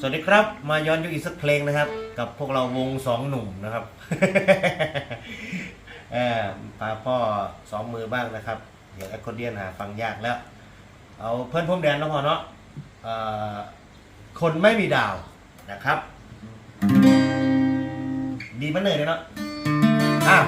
สวัสดีครับ มาย้อนยุคอีกสักเพลงนะครับ กับพวกเราวงสองหนุ่มนะครับเออปาพ่อสองมือบ้างนะครับเดี๋ยวแอคคอร์เดียนหาฟังยากแล้ว เอาเพื่อนพรมแดนแล้วพอเนาะเอ่อคนไม่มีดาวนะครับ ดีมันเหนื่อยเลยเนาะอ้าว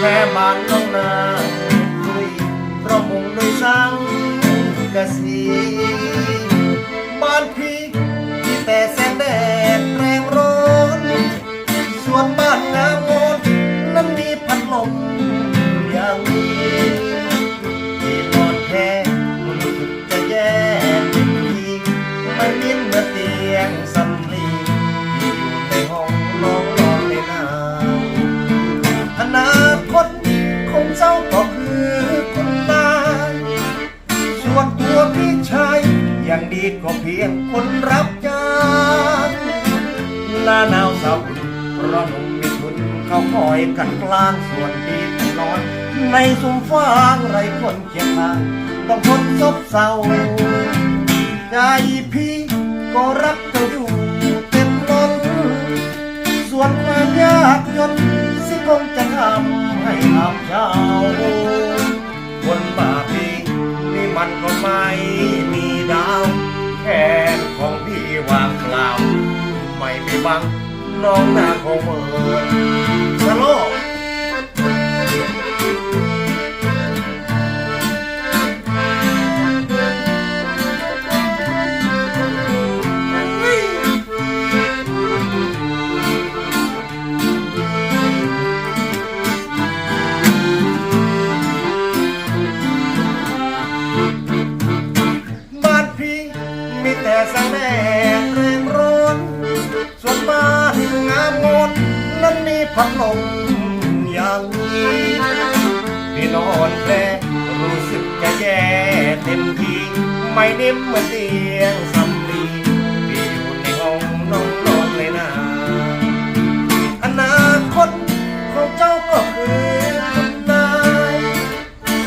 แม่บ้านน้องนาด้วยเพราะมุงด้วยสังกะสีบ้านพี่ ดีก็เพียงคนรับจ้างหน้าหนาวเศร้าเพราะหนุ่มมีทุนเขาคอยกันกลางส่วนดีนอน ในสุมฟางไรคนเคียงข้างต้องทนซบเศร้า ใจพี่ก็รักเจ้าอยู่เต็มล้นส่วนความยากจนสิคงจะทำให้อับเช้าคนบาปีนี่มันก็ไม่มีดาว แขนของพี่วางเปล่า ไม่ไปบังน้องหน้าคงเมินสโลก พัดลมอย่างนี้พี่นอนแปลรู้สึกจะแย่เต็มทีไม่นิ่มเหมือนเตียงสำลีพี่อยู่ในห้องนอนนอนเลยนะอนาคตของเจ้าก็คือคุณนาย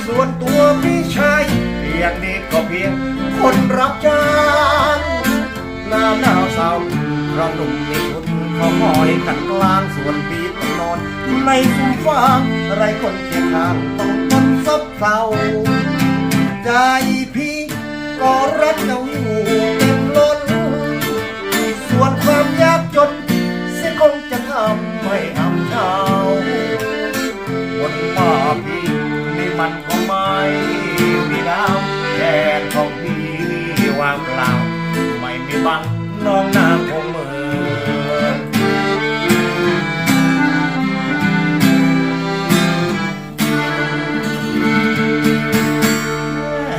ส่วนตัวพี่ชายอย่างนี้ก็เพียงคนรับจ้างหน้าหนาวเศร้า เราะหนุ่มนิทุนเขาคอยกันกลางส่วนปีตนอนในสุมฟางไรคนเคียงข้างต้องทนซบเศร้าใจพี่ก็รักเจ้าอยู่เต็มล้น ส่วนความยากจนเสียคงจะทำไม่ทำเช้าบนป่าพี่นี่มันก็ไม่มีน้ำแขนของพี่วางเปล่าไม่มีบัง น้องนางคงเมือน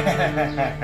แฮ่